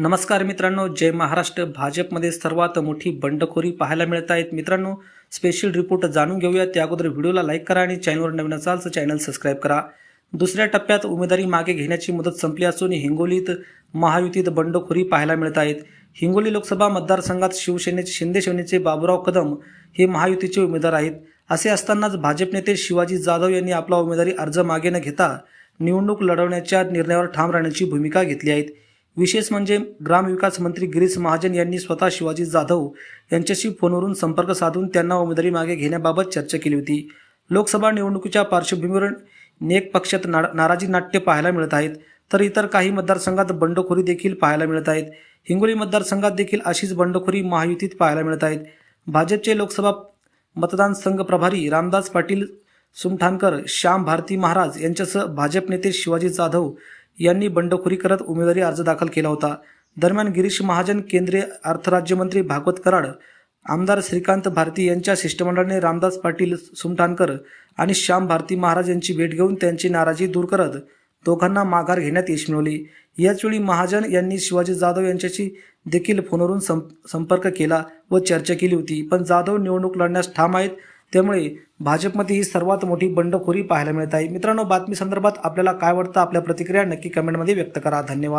नमस्कार मित्रांनो जय महाराष्ट्र. भाजपमध्ये सर्वात मोठी बंडखोरी पाहायला मिळत आहेत. मित्रांनो स्पेशल रिपोर्ट जाणून घेऊया. त्या अगोदर व्हिडिओला लाईक करा आणि चॅनलवर नवीन असाल तर चॅनल सबस्क्राईब करा. दुसऱ्या टप्प्यात उमेदवारी मागे घेण्याची मुदत संपली असून हिंगोलीत महायुतीत बंडखोरी पाहायला मिळत आहेत. हिंगोली लोकसभा मतदारसंघात शिवसेनेचे शिंदे सेनेचे बाबुराव कदम हे महायुतीचे उमेदवार आहेत. असे असतानाच भाजप नेते शिवाजी जाधव यांनी आपला उमेदवारी अर्ज मागे न घेता निवडणूक लढवण्याच्या निर्णयावर ठाम राहण्याची भूमिका घेतली आहे. विशेष म्हणजे ग्रामविकास मंत्री गिरीश महाजन यांनी स्वतः शिवाजी जाधव यांच्याशी फोनवरून संपर्क साधून त्यांना उमेदवारी मागे घेण्याबाबत चर्चा केली होती. लोकसभा निवडणुकीच्या पार्श्वभूमीवर नेक पक्षात ना नाराजी नाट्य पाहायला मिळत आहेत तर इतर काही मतदारसंघात बंडखोरी देखील पाहायला मिळत आहेत. हिंगोली मतदारसंघात देखील अशीच बंडखोरी महायुतीत पाहायला मिळत आहेत. भाजपचे लोकसभा मतदान संघ प्रभारी रामदास पाटील सुमठाणकर श्याम भारती महाराज यांच्यासह भाजप नेते शिवाजी जाधव यांनी बंडखोरी करत उमेदवारी अर्ज दाखल केला होता. दरम्यान गिरीश महाजन केंद्रीय अर्थराज्यमंत्री भागवत कराड आमदार श्रीकांत भारती यांच्या शिष्टमंडळाने रामदास पाटील सुमठाणकर आणि श्याम भारती महाराज यांची भेट घेऊन त्यांची नाराजी दूर करत दोघांना माघार घेण्यात यश मिळवले. याचवेळी महाजन यांनी शिवाजी जाधव यांच्याशी देखील फोनवरून संप संपर्क केला व चर्चा केली होती. पण जाधव निवडणूक लढण्यास ठाम आहेत. त्यामुळे भाजपमध्ये ही सर्वात मोठी बंडखोरी पाहायला मिळत आहे. मित्रांनो बातमी संदर्भात आपल्याला काय वाटतं आपल्या प्रतिक्रिया नक्की कमेंटमध्ये व्यक्त करा. धन्यवाद.